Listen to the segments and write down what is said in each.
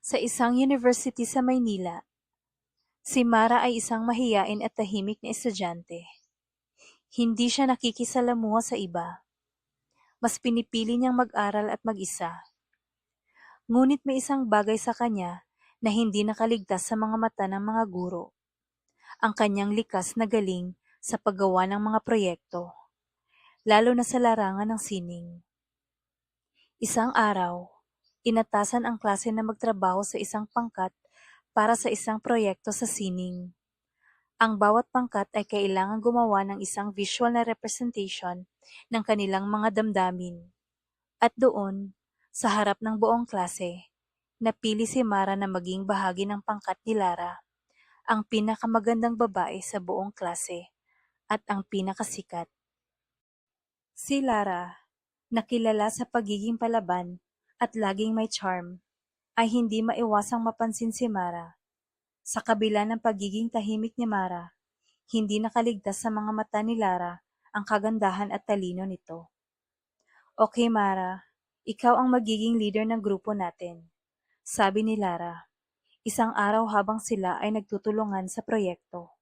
Sa isang university sa Maynila, si Mara ay isang mahiyain at tahimik na estudyante. Hindi siya nakikisalamuha sa iba. Mas pinipili niyang mag-aral at mag-isa. Ngunit may isang bagay sa kanya na hindi nakaligtas sa mga mata ng mga guro. Ang kanyang likas na galing sa paggawa ng mga proyekto, lalo na sa larangan ng sining. Isang araw, inatasan ang klase na magtrabaho sa isang pangkat para sa isang proyekto sa sining. Ang bawat pangkat ay kailangang gumawa ng isang visual na representation ng kanilang mga damdamin. At doon, sa harap ng buong klase, napili si Mara na maging bahagi ng pangkat ni Lara, ang pinakamagandang babae sa buong klase at ang pinakasikat. Si Lara, nakilala sa pagiging palaban at laging may charm, ay hindi maiwasang mapansin si Mara. Sa kabila ng pagiging tahimik ni Mara, hindi nakaligtas sa mga mata ni Lara ang kagandahan at talino nito. Okay Mara, ikaw ang magiging leader ng grupo natin. Sabi ni Lara, isang araw habang sila ay nagtutulungan sa proyekto.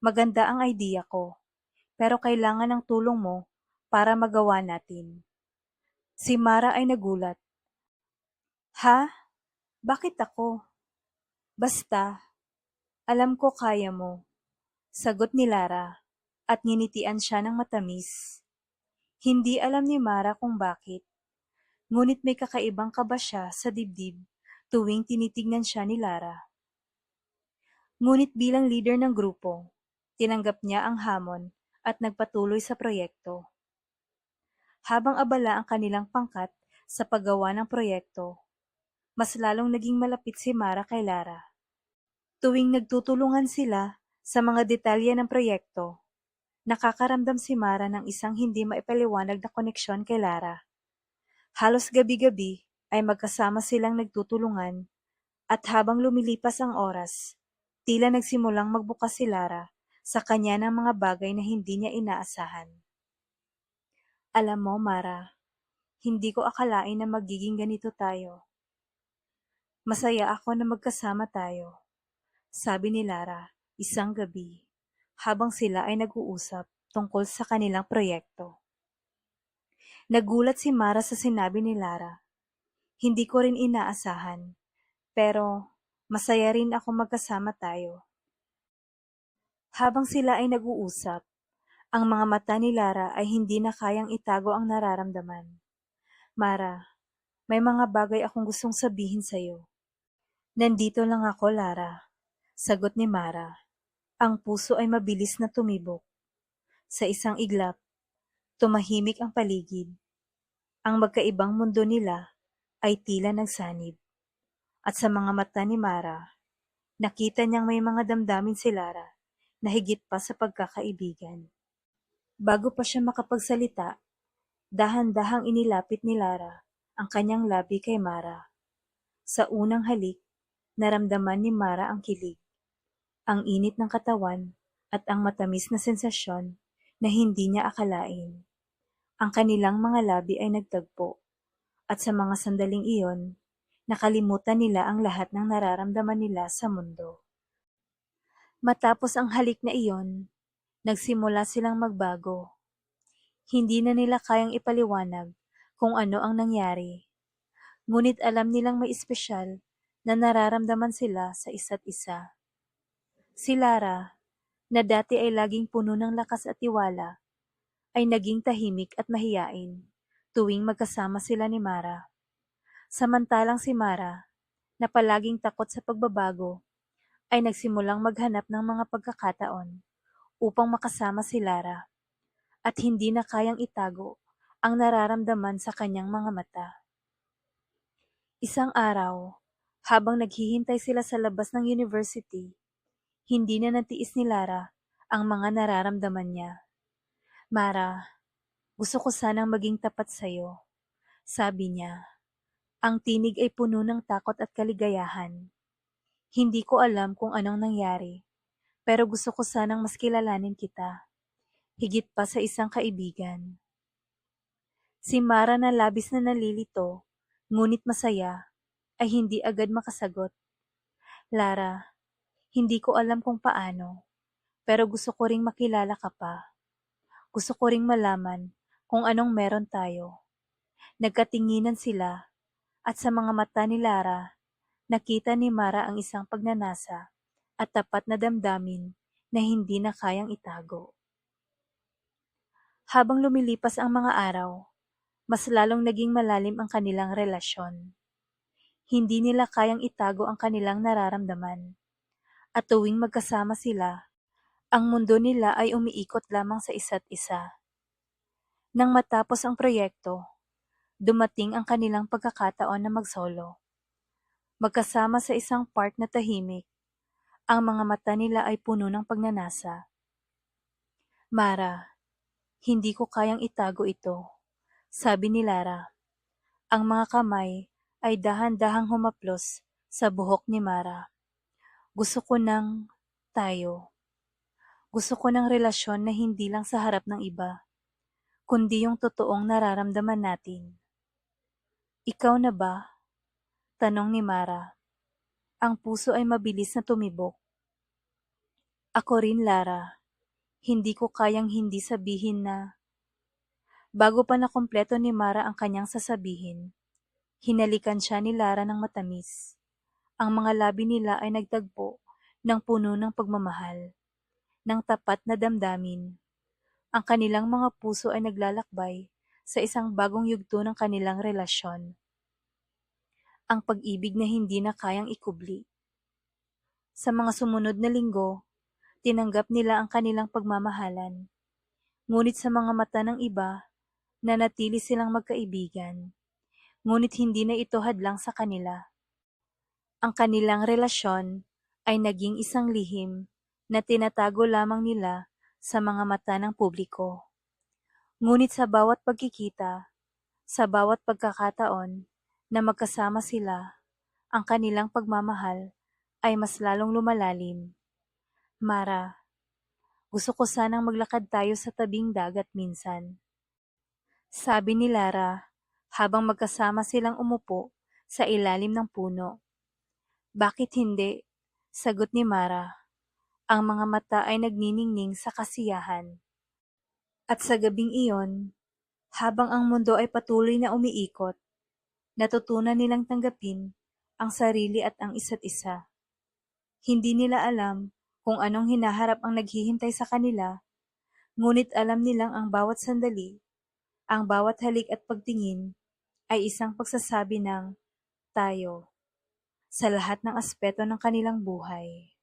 Maganda ang idea ko, pero kailangan ng tulong mo para magawa natin. Si Mara ay nagulat. Ha? Bakit ako? Basta, alam ko kaya mo. Sagot ni Lara at nginitian siya ng matamis. Hindi alam ni Mara kung bakit. Ngunit may kakaibang kaba siya sa dibdib tuwing tinitignan siya ni Lara. Ngunit bilang leader ng grupo, tinanggap niya ang hamon at nagpatuloy sa proyekto. Habang abala ang kanilang pangkat sa paggawa ng proyekto, mas lalong naging malapit si Mara kay Lara. Tuwing nagtutulungan sila sa mga detalye ng proyekto, nakakaramdam si Mara ng isang hindi maipaliwanag na koneksyon kay Lara. Halos gabi-gabi ay magkasama silang nagtutulungan at habang lumilipas ang oras, tila nagsimulang magbukas si Lara sa kanya ng mga bagay na hindi niya inaasahan. Alam mo, Mara, hindi ko akalain na magiging ganito tayo. Masaya ako na magkasama tayo, sabi ni Lara isang gabi habang sila ay nag-uusap tungkol sa kanilang proyekto. Nagulat si Mara sa sinabi ni Lara. Hindi ko rin inaasahan, pero masaya rin ako magkasama tayo. Habang sila ay nag-uusap, ang mga mata ni Lara ay hindi na kayang itago ang nararamdaman. Mara, may mga bagay akong gustong sabihin sa'yo. Nandito lang ako, Lara. Sagot ni Mara. Ang puso ay mabilis na tumibok. Sa isang iglap, tumahimik ang paligid. Ang magkaibang mundo nila ay tila nagsanib. At sa mga mata ni Mara, nakita niyang may mga damdamin si Lara na higit pa sa pagkakaibigan. Bago pa siya makapagsalita, dahan-dahang inilapit ni Lara ang kanyang labi kay Mara. Sa unang halik, naramdaman ni Mara ang kilig, ang init ng katawan at ang matamis na sensasyon na hindi niya akalain. Ang kanilang mga labi ay nagtagpo at sa mga sandaling iyon, nakalimutan nila ang lahat ng nararamdaman nila sa mundo. Matapos ang halik na iyon, nagsimula silang magbago. Hindi na nila kayang ipaliwanag kung ano ang nangyari. Ngunit alam nilang may espesyal na nararamdaman sila sa isa't isa. Si Lara, na dati ay laging puno ng lakas at tiwala, ay naging tahimik at mahiyain tuwing magkasama sila ni Mara. Samantalang si Mara, na palaging takot sa pagbabago, ay nagsimulang maghanap ng mga pagkakataon upang makasama si Lara at hindi na kayang itago ang nararamdaman sa kanyang mga mata. Isang araw, habang naghihintay sila sa labas ng university, hindi na natiis ni Lara ang mga nararamdaman niya. Mara, gusto ko sanang maging tapat sa'yo. Sabi niya. Ang tinig ay puno ng takot at kaligayahan. Hindi ko alam kung anong nangyari, pero gusto ko sanang mas kilalanin kita. Higit pa sa isang kaibigan. Si Mara na labis na nalilito, ngunit masaya, ay hindi agad makasagot. Lara, hindi ko alam kung paano, pero gusto ko ring makilala ka pa. Gusto ko ring malaman kung anong meron tayo. Nagkatinginan sila at sa mga mata ni Lara, nakita ni Mara ang isang pagnanasa at tapat na damdamin na hindi na kayang itago. Habang lumilipas ang mga araw, mas lalong naging malalim ang kanilang relasyon. Hindi nila kayang itago ang kanilang nararamdaman. At tuwing magkasama sila, ang mundo nila ay umiikot lamang sa isa't isa. Nang matapos ang proyekto, dumating ang kanilang pagkakataon na magsolo. Magkasama sa isang park na tahimik, ang mga mata nila ay puno ng pagnanasa. Mara, hindi ko kayang itago ito, sabi ni Lara. Ang mga kamay ay dahan-dahang humaplos sa buhok ni Mara. Gusto ko ng tayo. Gusto ko ng relasyon na hindi lang sa harap ng iba, kundi yung totoong nararamdaman natin. Ikaw na ba? Tanong ni Mara. Ang puso ay mabilis na tumibok. Ako rin, Lara. Hindi ko kayang hindi sabihin na... Bago pa nakumpleto ni Mara ang kanyang sasabihin, hinalikan siya ni Lara ng matamis. Ang mga labi nila ay nagtagpo ng puno ng pagmamahal, ng tapat na damdamin. Ang kanilang mga puso ay naglalakbay sa isang bagong yugto ng kanilang relasyon. Ang pag-ibig na hindi na kayang ikubli. Sa mga sumunod na linggo, tinanggap nila ang kanilang pagmamahalan. Ngunit sa mga mata ng iba, nanatili silang magkaibigan. Ngunit hindi na ito hadlang sa kanila. Ang kanilang relasyon ay naging isang lihim na tinatago lamang nila sa mga mata ng publiko. Ngunit sa bawat pagkikita, sa bawat pagkakataon na magkasama sila, ang kanilang pagmamahal ay mas lalong lumalalim. Mara, gusto ko sanang maglakad tayo sa tabing dagat minsan. Sabi ni Lara habang magkasama silang umupo sa ilalim ng puno. Bakit hindi? Sagot ni Mara. Ang mga mata ay nagniningning sa kasiyahan. At sa gabing iyon, habang ang mundo ay patuloy na umiikot, natutunan nilang tanggapin ang sarili at ang isa't isa. Hindi nila alam kung anong hinaharap ang naghihintay sa kanila, ngunit alam nilang ang bawat sandali, ang bawat halik at pagtingin ay isang pagsasabi ng tayo sa lahat ng aspeto ng kanilang buhay.